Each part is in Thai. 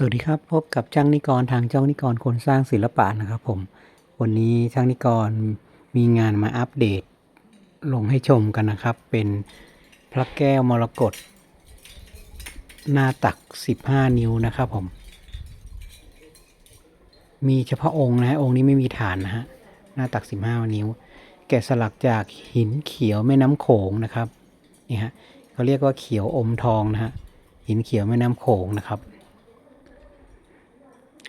สวัสดีครับ พบกับช่างนิกรทางช่างนิกรคนสร้างศิลปะนะครับผม วันนี้ช่างนิกรมีงานมาอัปเดต ลงให้ชมกันนะครับ เป็นพระแก้วมรกตหน้าตัก 15 นิ้วนะครับผม มีเฉพาะองค์นะฮะองค์นี้ไม่มีฐานนะฮะหน้าตัก 15 นิ้ว แกะสลักจากหินเขียวแม่น้ำโขงนะครับนี่ฮะเขาเรียกว่าเขียวอมทองนะฮะหินเขียวแม่น้ำโขงนะครับ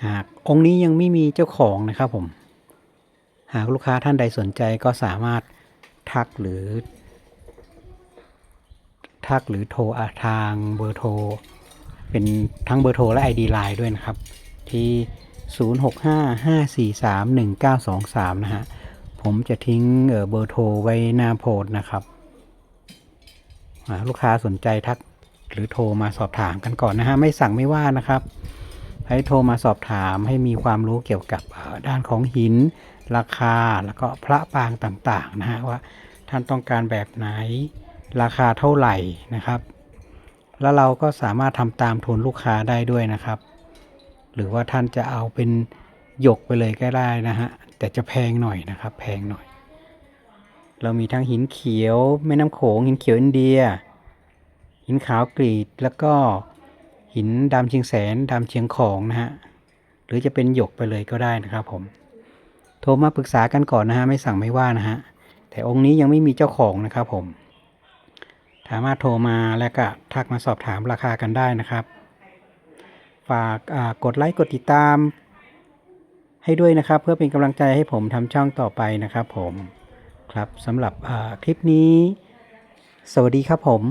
หากองค์นี้ยังไม่มีเจ้าของนะครับผม หากลูกค้าท่านใดสนใจก็สามารถทักหรือ ทักหรือโทรทางเบอร์โทร เป็นทั้งเบอร์โทรและ ID Line ด้วยนะครับ ที่ 0655431923 นะฮะ ผมจะทิ้งเเบอร์โทรไว้หน้าโพสนะครับ ลูกค้าสนใจทักหรือโทรมาสอบถามกันก่อนนะฮะ ไม่สั่งไม่ว่านะครับ ให้โทรมาสอบถามให้มีความรู้เกี่ยวกับด้านของหิน ราคาแล้วก็พระปางต่างๆนะฮะว่าท่านต้องการแบบไหนราคาเท่าไหร่นะครับ แล้วเราก็สามารถทำตามทุนลูกค้าได้ด้วยนะครับ หรือว่าท่านจะเอาเป็นหยกไปเลยก็ได้นะฮะแต่จะแพงหน่อยนะครับ แพงหน่อย เรามีทั้งหินเขียวแม่น้ำโขงหินเขียวอินเดีย หินขาวกรีดแล้วก็ หินดำเชียงแสนดำเชียงของนะฮะหรือจะเป็นหยกไปเลยก็ได้นะครับผม โทรมาปรึกษากันก่อนนะฮะไม่สั่งไม่ว่านะฮะแต่องค์นี้ยังไม่มีเจ้าของนะครับผมสามารถโทรมาแล้วก็ทักมาสอบถามราคากันได้นะครับ ฝากกดไลค์กดติดตาม ให้ด้วยนะครับ เพื่อเป็นกำลังใจให้ผมทำช่องต่อไปนะครับผมครับสำหรับคลิปนี้ สวัสดีครับผม